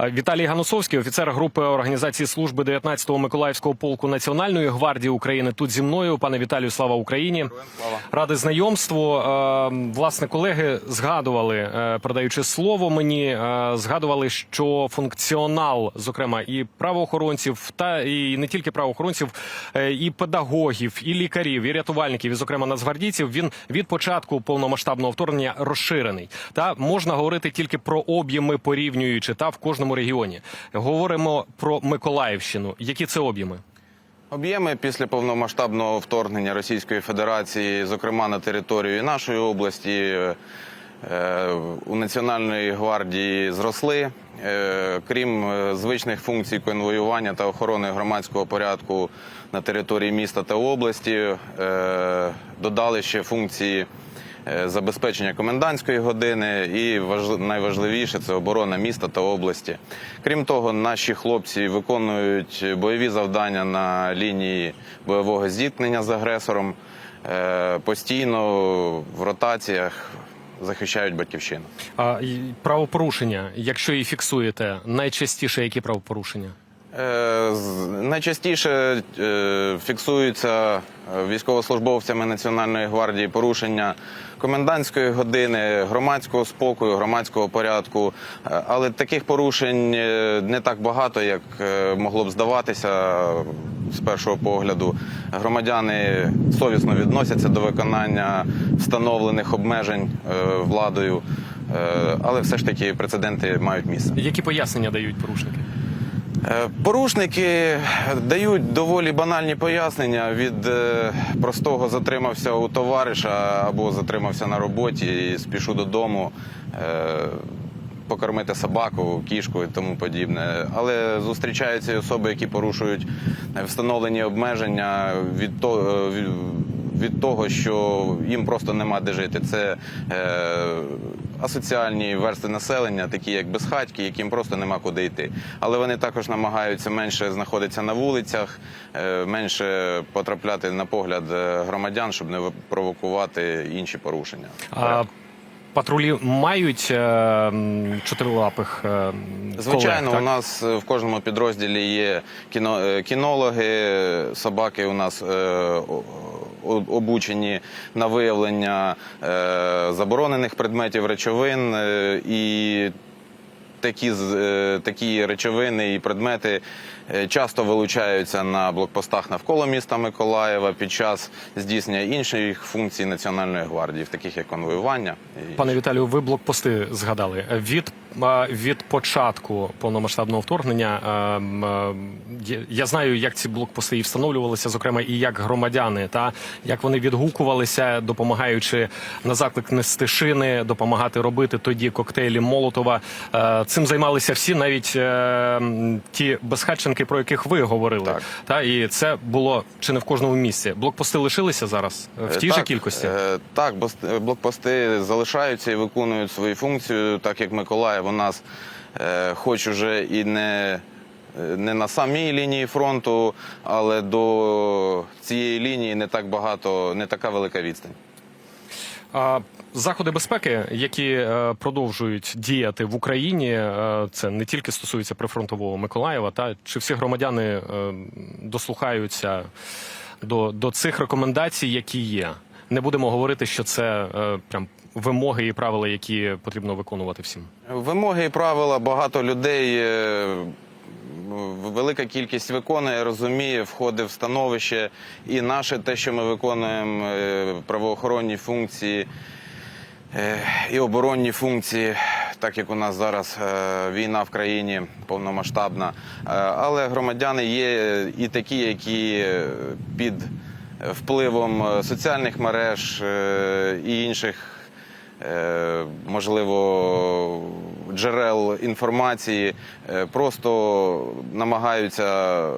Е, Віталій Ганусовський, офіцер групи організації служби 19-го Миколаївського полку Національної гвардії України. Тут зі мною, пане Віталію, слава Україні. Ради знайомству. Е, Власне, колеги згадували, е, передаючи слово мені, згадували, що функціонал, зокрема, і правоохоронців, та і не тільки правоохоронців, і педагогів, і лікарів, і рятувальників, і зокрема нацгвардійців, він від початку повномасштабного вторгнення розширений. Та можна говорити тільки про об'єми порівнюючи та в кожному регіоні. Говоримо про Миколаївщину. Які це об'єми? Об'єми після повномасштабного вторгнення Російської Федерації, зокрема на територію нашої області, е, у Національної гвардії зросли. Е, Крім е, звичних функцій конвоювання та охорони громадського порядку на території міста та області, додали ще функції забезпечення комендантської години і важ- найважливіше це оборона міста та області. Крім того, наші хлопці виконують бойові завдання на лінії бойового зіткнення з агресором, е, постійно в ротаціях захищають батьківщину. А правопорушення, якщо її фіксуєте, найчастіше які правопорушення? Е, Найчастіше е, фіксуються е, військовослужбовцями Національної гвардії порушення комендантської години, громадського спокою, громадського порядку. Але таких порушень не так багато, як могло б здаватися з першого погляду. Громадяни совісно відносяться до виконання встановлених обмежень владою, але все ж таки прецеденти мають місце. Які пояснення дають порушники? Е, Порушники дають доволі банальні пояснення від е, простого затримався у товариша або затримався на роботі і спішу додому. е, Покормити собаку, кішку і тому подібне. Але зустрічаються і особи, які порушують встановлені обмеження від того, від, того, що їм просто нема де жити. Це асоціальні верстви населення, такі як безхатьки, яким просто нема куди йти. Але вони також намагаються менше знаходитися на вулицях, е, менше потрапляти на погляд е, громадян, щоб не провокувати інші порушення. А, патрулі мають е, чотирилапих е, Звичайно, колег, у нас е, в кожному підрозділі є кіно, кінологи, собаки у нас е, обучені на виявлення е, заборонених предметів речовин е, і. Такі, е, такі речовини і предмети часто вилучаються на блокпостах навколо міста Миколаєва під час здійснення інших функцій Національної гвардії, таких як конвоювання. Пане Віталію, ви блокпости згадали. Від, від початку повномасштабного вторгнення я- знаю, як ці блокпости і встановлювалися, зокрема, і як громадяни, та як вони відгукувалися, допомагаючи на заклик нести шини, допомагати робити тоді коктейлі Молотова. Цим займалися всі, навіть е, ті безхатченки, про яких ви говорили. Так. Та і це було чи не в кожному місці. Блокпости лишилися зараз е, в тій же кількості. е, Так, блокпости залишаються і виконують свою функцію, так як Миколаїв у нас, е, хоч уже і не. Не на самій лінії фронту, але до цієї лінії не так багато, не така велика відстань. Заходи безпеки, які е, продовжують діяти в Україні, е, це не тільки стосується прифронтового Миколаєва, та чи всі громадяни дослухаються до, до цих рекомендацій, які є. Не будемо говорити, що це прям вимоги і правила, які потрібно виконувати всім. Вимоги і правила багато людей. е, Велика кількість виконує, розуміє, входить в становище. І наше те, що ми виконуємо е, правоохоронні функції е, і оборонні функції, так як у нас зараз війна в країні повномасштабна. Але громадяни є і такі, які під впливом соціальних мереж і інших можливо, джерел інформації, е, просто намагаються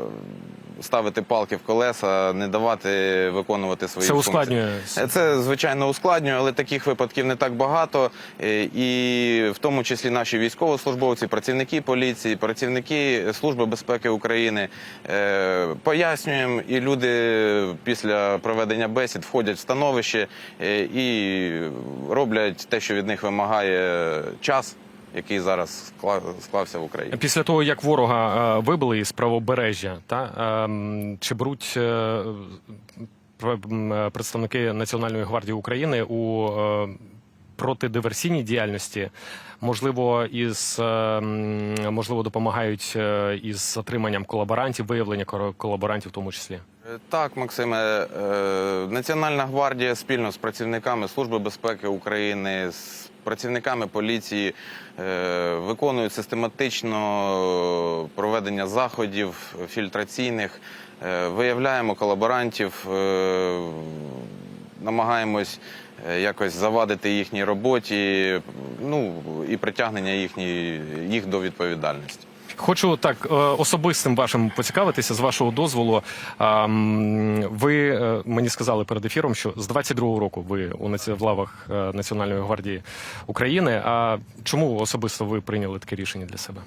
ставити палки в колеса, не давати виконувати свої Це функції. ускладнює Е, Це звичайно ускладнює, але таких випадків не так багато. Е, І в тому числі наші військовослужбовці, працівники поліції, працівники Служби безпеки України е, пояснюємо, і люди після проведення бесід входять в становище і роблять те, що від них вимагає час який зараз скла- склався в Україні. Після того, як ворога е, вибили із правобережжя, та ем, чи беруть е, е, представники Національної гвардії України у протидиверсійній діяльності, можливо, із е, можливо допомагають із затриманням колаборантів, виявлення колаборантів, в тому числі. Е, Так, Максиме, е, Національна гвардія спільно з працівниками Служби безпеки України, з працівниками поліції е, виконують систематично проведення заходів фільтраційних, виявляємо колаборантів, намагаємось якось завадити їхній роботі, ну і притягнення їхні, їх до відповідальності. Хочу так е, особистим вашим поцікавитися з вашого дозволу. Ви е, мені сказали перед ефіром, що з 22-го року ви у в лавах е, Національної гвардії України. А чому особисто ви прийняли таке рішення для себе?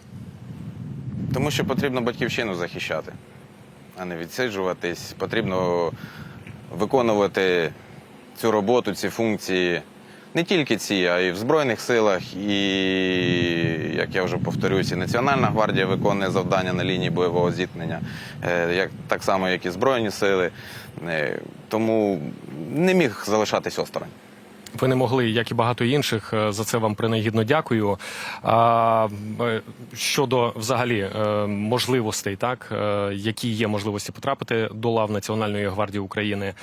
Тому що потрібно батьківщину захищати, а не відсиджуватись. Потрібно виконувати цю роботу, ці функції. Не тільки ці, а й в Збройних силах, і, як я вже повторюсь, і Національна гвардія виконує завдання на лінії бойового зіткнення, е, як, так само, як і Збройні сили. Е, Тому не міг залишатись осторонь. Ви не могли, як і багато інших. е, За це вам принагідно дякую. А, е, щодо взагалі е, можливостей, так які є можливості потрапити до лав Національної гвардії України,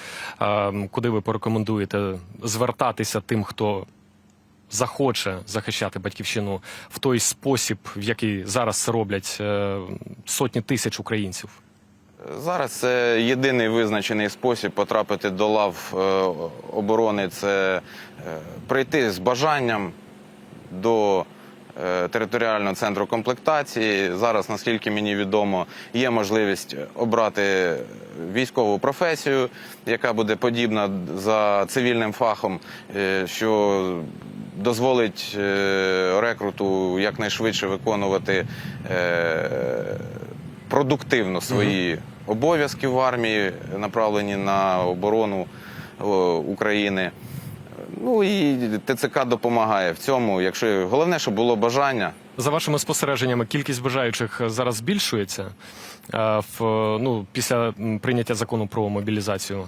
куди ви порекомендуєте звертатися тим, хто захоче захищати батьківщину в той спосіб, в який зараз роблять сотні тисяч українців. Зараз це єдиний визначений спосіб потрапити до лав е, оборони це е, прийти з бажанням до е, територіального центру комплектації. Зараз, наскільки мені відомо, є можливість обрати військову професію, яка буде подібна за цивільним фахом, що дозволить рекруту якнайшвидше виконувати. Продуктивно свої обов'язки в армії, направлені на оборону о, України. Ну і ТЦК допомагає в цьому. Якщо головне, щоб було бажання. За вашими спостереженнями, кількість бажаючих зараз збільшується е, в ну після прийняття закону про мобілізацію.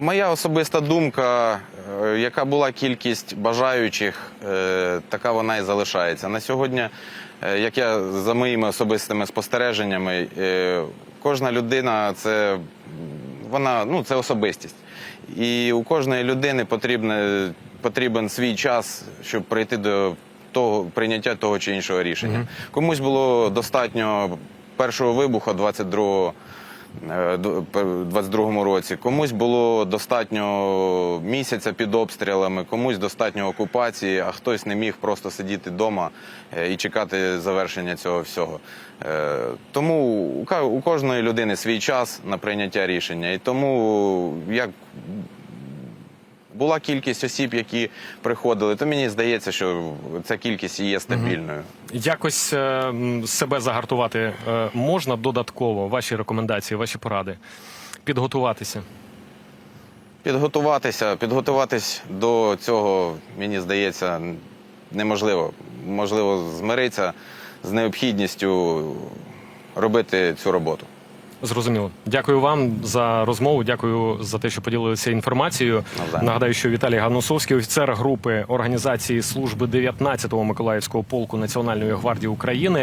Моя особиста думка, е, яка була кількість бажаючих, е, така вона і залишається. На сьогодні, як я за моїми особистими спостереженнями, е, кожна людина це вона ну це особистість. І у кожної людини потрібне, потрібен свій час, щоб прийти до того прийняття того чи іншого рішення. Комусь було достатньо першого вибуху 22 е, ду- пер- 22-му році. Комусь було достатньо місяця під обстрілами, комусь достатньо окупації, а хтось не міг просто сидіти вдома і чекати завершення цього всього. Е, Тому у кожної людини свій час на прийняття рішення. І тому як була кількість осіб, які приходили, то мені здається, що ця кількість і є стабільною. Якось е, себе загартувати е, можна додатково. Ваші рекомендації, ваші поради, підготуватися. Підготуватися, підготуватись до цього, мені здається, неможливо. Можливо, змиритися з необхідністю робити цю роботу. Зрозуміло. Дякую вам за розмову. Дякую за те, що поділилися інформацією. Навзаєм. Нагадаю, що Віталій Ганусовський, офіцер групи організації служби 19-го Миколаївського полку Національної гвардії України.